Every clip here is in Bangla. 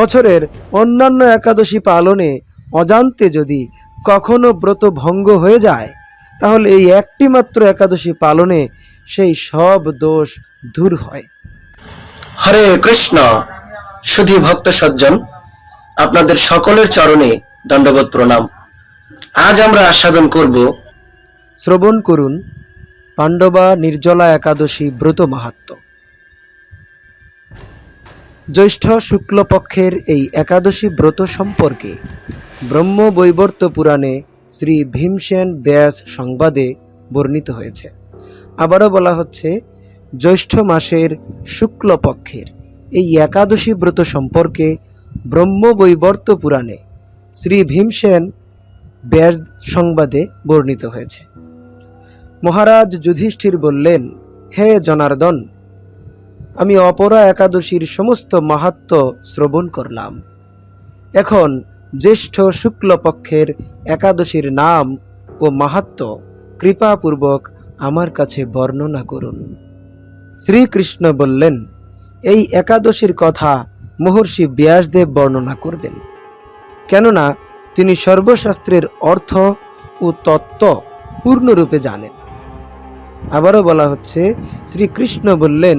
বছরের অন্যান্য একাদশী পালনে অজান্তে যদি কখনো ব্রত ভঙ্গ হয়ে যায় তাহলে এই একটি মাত্র একাদশী পালনে সেই সব দোষ দূর হয়। হরে কৃষ্ণ সুধী ভক্ত সজ্জন আপনাদের সকলের চরণে দণ্ডবোধ প্রণাম। আজ আমরা আস্বাদন করব। শ্রবণ করুন পাণ্ডবা নির্জলা একাদশী ব্রত মাহাত্ম্য জ্যৈষ্ঠ শুক্লপক্ষের এই একাদশী ব্রত সম্পর্কে ব্রহ্ম বৈবর্ত পুরাণে শ্রী ভীমসেন ব্যাস সংবাদে বর্ণিত হয়েছে। আবারও বলা হচ্ছে, জ্যৈষ্ঠ মাসের শুক্লপক্ষের এই একাদশী ব্রত সম্পর্কে ব্রহ্ম বৈবর্ত পুরাণে শ্রী ভীমসেন ব্যাস সংবাদে বর্ণিত হয়েছে। মহারাজ যুধিষ্ঠির বললেন, হে জনার্দন আমি অপরা একাদশীর সমস্ত মাহাত্ম শ্রবণ করলাম। এখন জ্যেষ্ঠ শুক্লপক্ষের একাদশীর নাম ও মাহাত্ম কৃপাপূর্বক আমার কাছে বর্ণনা করুন। শ্রীকৃষ্ণ বললেন, এই একাদশীর কথা মহর্ষি ব্যাসদেব বর্ণনা করবেন। কেননা তিনি সর্বশাস্ত্রের অর্থ ও তত্ত্ব পূর্ণরূপে জানেন। আবারও বলা হচ্ছে, শ্রীকৃষ্ণ বললেন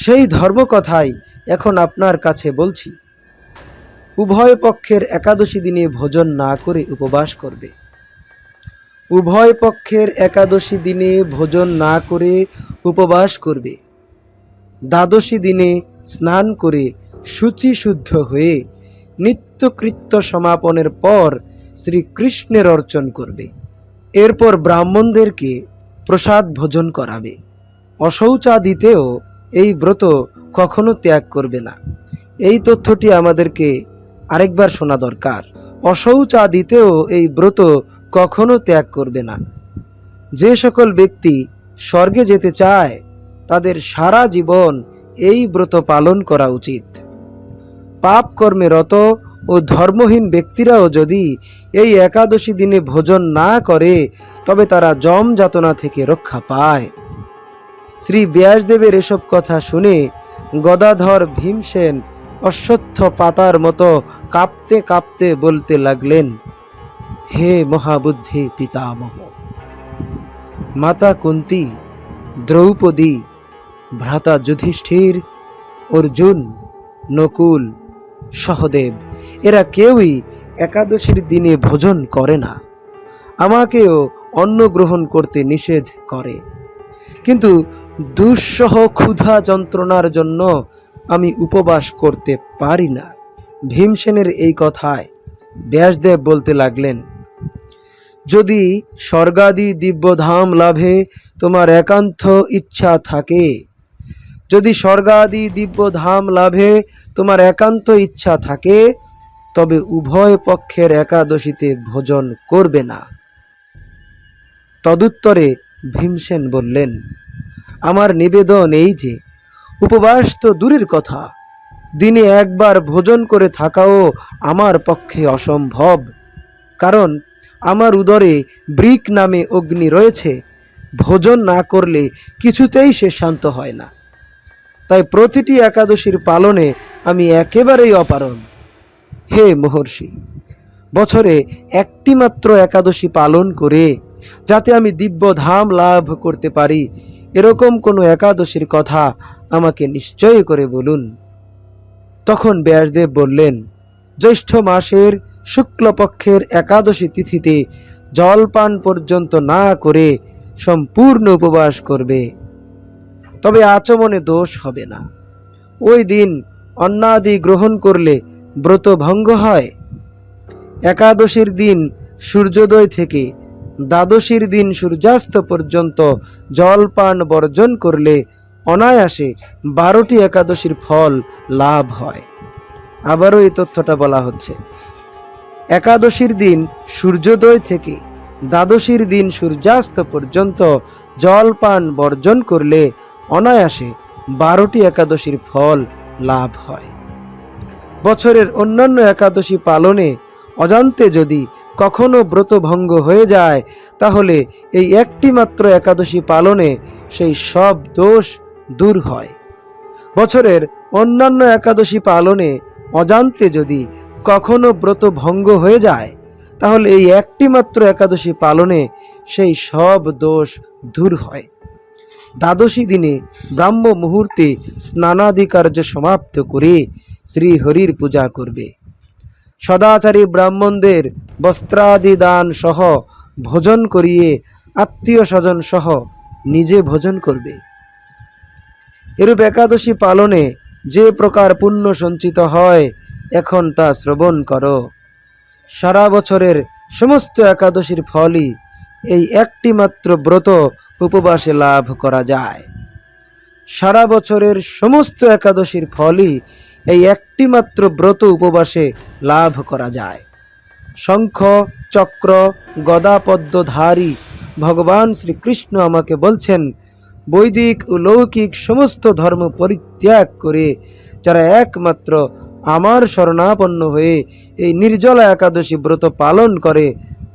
সেই ধর্মকথাই এখন আপনার কাছে বলছি। উভয় পক্ষের একাদশী দিনে ভোজন না করে উপবাস করবে। উভয় পক্ষের একাদশী দিনে ভোজন না করে উপবাস করবে। দ্বাদশী দিনে স্নান করে শুচি শুদ্ধ হয়ে নিত্যকৃত্য সমাপনের পর শ্রীকৃষ্ণের অর্চন করবে। এরপর ব্রাহ্মণদেরকে প্রসাদ ভোজন করাবে। অশৌচাদিতেও এই ব্রত কখনো ত্যাগ করবে না। এই তথ্যটি আমাদেরকে আরেকবার শোনা দরকার। অশৌচাদিতেও এই ব্রত কখনো ত্যাগ করবে না। যে সকল ব্যক্তি স্বর্গে যেতে চায়, তাদের সারা জীবন এই ব্রত পালন করা উচিত। পাপ কর্মে রত ও ধর্মহীন ব্যক্তিরাও যদি এই একাদশী দিনে ভোজন না করে, তবে তারা জম যাতনা থেকে রক্ষা পায়। শ্রী ব্যাসদেবের এসব কথা শুনে গদাধর ভীমসেন অশ্বত্থ পাতার মতো কাঁপতে কাঁপতে বলতে লাগলেন, হে মহাবুদ্ধি পিতামহ, মাতা কুন্তি, দ্রৌপদী, ভ্রাতা যুধিষ্ঠির, অর্জুন, নকুল, সহদেব, এরা কেউই একাদশীর দিনে ভোজন করে না। আমাকেও অন্ন গ্রহণ করতে নিষেধ করে। কিন্তু দুঃসহ ক্ষুধা যন্ত্রণার জন্য আমি উপবাস করতে পারি না। ভীমসেনের এই কথায় ব্যাসদেব বলতে লাগলেন, যদি স্বর্গাদি দিব্যধাম লাভে তোমার একান্ত ইচ্ছা থাকে, যদি স্বর্গাদি দিব্যধাম লাভে তোমার একান্ত ইচ্ছা থাকে, তবে উভয় পক্ষের একাদশীতে ভোজন করবে না। তদুত্তরে ভীমসেন বললেন আমার নিবেদন এই যে, উপবাস তো দূরের কথা। দিনে একবার ভোজন করে থাকাও আমার পক্ষে অসম্ভব। কারণ আমার উদরে ব্রিক নামে অগ্নি রয়েছে, ভোজন না করলে কিছুতেই সে শান্ত হয় না। তাই প্রতিটি একাদশীর পালনে আমি একেবারেই অপারণ। হে মহর্ষি, বছরে একটি মাত্র একাদশী পালন করে যাতে আমি দিব্য ধাম লাভ করতে পারি এরকম কোনো একাদশীর কথা আমাকে নিশ্চয় করে বলুন। তখন ব্যাসদেব বললেন, জ্যৈষ্ঠ মাসের শুক্লপক্ষের একাদশী তিথিতে জলপান পর্যন্ত না করে সম্পূর্ণ উপবাস করবে। তবে আচমনে দোষ হবে না। ওই দিন অন্নাদি গ্রহণ করলে ব্রত ভঙ্গ হয়। একাদশীর দিন সূর্যোদয় থেকে দ্বাদশীর দিন সূর্যাস্ত পর্যন্ত জলপান বর্জন করলে অনায়াসে বারোটি একাদশীর ফল লাভ হয়। আবারও এই তথ্যটা বলা হচ্ছে। একাদশীর দিন সূর্যোদয় থেকে দ্বাদশীর দিন সূর্যাস্ত পর্যন্ত জলপান বর্জন করলে অনায়াসে বারোটি একাদশীর ফল লাভ হয়। বছরের অন্যান্য একাদশী পালনে অজান্তে যদি কখনো ব্রত ভঙ্গ হয়ে যায়, তাহলে এই একটি মাত্র একাদশী পালনে সেই সব দোষ দূর হয়। বছরের অন্যান্য একাদশী পালনে অজান্তে যদি কখনো ব্রত ভঙ্গ হয়ে যায়, তাহলে এই একটি মাত্র একাদশী পালনে সেই সব দোষ দূর হয়। দ্বাদশী দিনে ব্রাহ্ম মুহূর্তে স্নানাদি কার্য সমাপ্ত করে শ্রীহরির পূজা করবে। সদাচারী ব্রাহ্মণদের বস্ত্রাদি দান সহ ভোজন করিয়ে আত্মীয় স্বজন সহ নিজে ভোজন করবে। এরূপ একাদশী পালনে যে প্রকার পুণ্য সঞ্চিত হয়, এখন তা শ্রবণ করো। সারা বছরের সমস্ত একাদশীর ফলই এই একটি মাত্র ব্রত উপবাসে লাভ করা যায়। সারা বছরের সমস্ত একাদশীর ফলই এই একটি মাত্র ব্রত উপবাসে লাভ করা যায়। শঙ্খ, চক্র, গদাপদ্মধারী ভগবান শ্রীকৃষ্ণ আমাকে বলছেন, বৈদিক ও লৌকিক সমস্ত ধর্ম পরিত্যাগ করে যারা একমাত্র আমার শরণাপন্ন হয়ে এই নির্জলা একাদশী ব্রত পালন করে,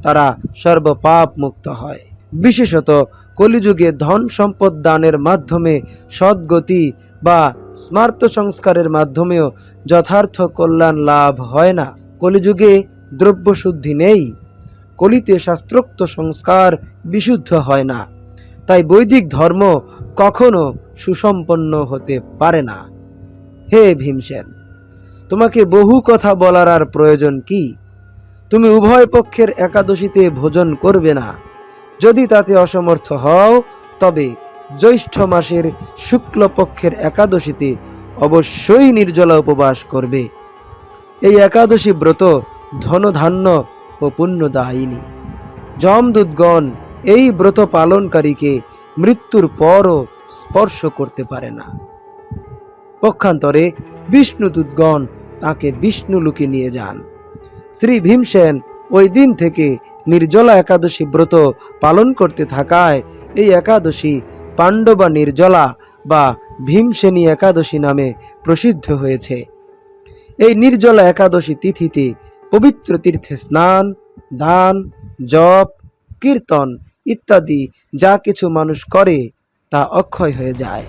তারা সর্বপাপ মুক্ত হয়। বিশেষত কলিযুগে ধন সম্পদ দানের মাধ্যমে সদ্গতি বা স্মার্ত সংস্কারের মাধ্যমেও যথার্থ কল্যাণ লাভ হয় না। কলিযুগে দ্রব্য শুদ্ধি নেই। কলিতে শাস্ত্রোক্ত সংস্কার বিশুদ্ধ হয় না। তাই বৈদিক ধর্ম কখনো সুসম্পন্ন হতে পারে না। হে ভীমসেন, তোমাকে বহু কথা বলার আর প্রয়োজন কি? তুমি উভয় পক্ষের একাদশীতে ভোজন করবে না। যদি তাতে অসমর্থ হও, তবে জ্যৈষ্ঠ মাসের শুক্লপক্ষের একাদশীতে অবশ্যই নির্জলা উপবাস করবে। এই একাদশী ব্রত ধনধান্য ও পুণ্যদায়িনী। যমদূতগণ এই ব্রত পালনকারীকে মৃত্যুর পরও স্পর্শ করতে পারে না। পক্ষান্তরে বিষ্ণুদূতগণ তাকে বিষ্ণুলোকে নিয়ে যান। শ্রী ভীমসেন ওই দিন থেকে নির্জলা একাদশী ব্রত পালন করতে থাকায় এই একাদশী পাণ্ডবা নির্জলা বা ভীমসেনী একাদশী নামে প্রসিদ্ধ হয়েছে। এই নির্জলা একাদশী তিথিতে পবিত্র তীর্থে স্নান, দান, জপ, কীর্তন ইত্যাদি যা কিছু মানুষ করে তা অক্ষয় হয়ে যায়।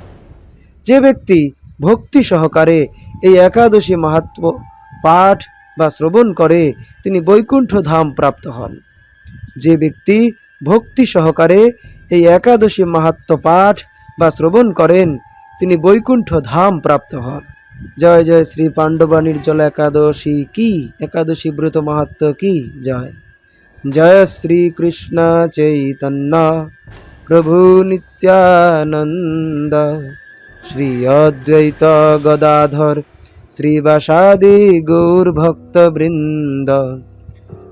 যে ব্যক্তি ভক্তি সহকারে এই একাদশী মাহাত্ম পাঠ বা শ্রবণ করে, তিনি বৈকুণ্ঠ ধাম প্রাপ্ত হন। যে ব্যক্তি ভক্তি সহকারে এই একাদশী মাহাত্ম পাঠ বা শ্রবণ করেন, তিনি বৈকুণ্ঠ ধাম প্রাপ্ত হন। জয় জয় শ্রী পাণ্ডবা নির্জল একাদশী কি? একাদশী ব্রত মাহাত্ম কি? জয়। জয় শ্রী কৃষ্ণ চৈতন্য, প্রভু নিত্যানন্দ, শ্রী অদ্বৈত গদাধর শ্রীবাসাদি গৌরভক্তবৃন্দ।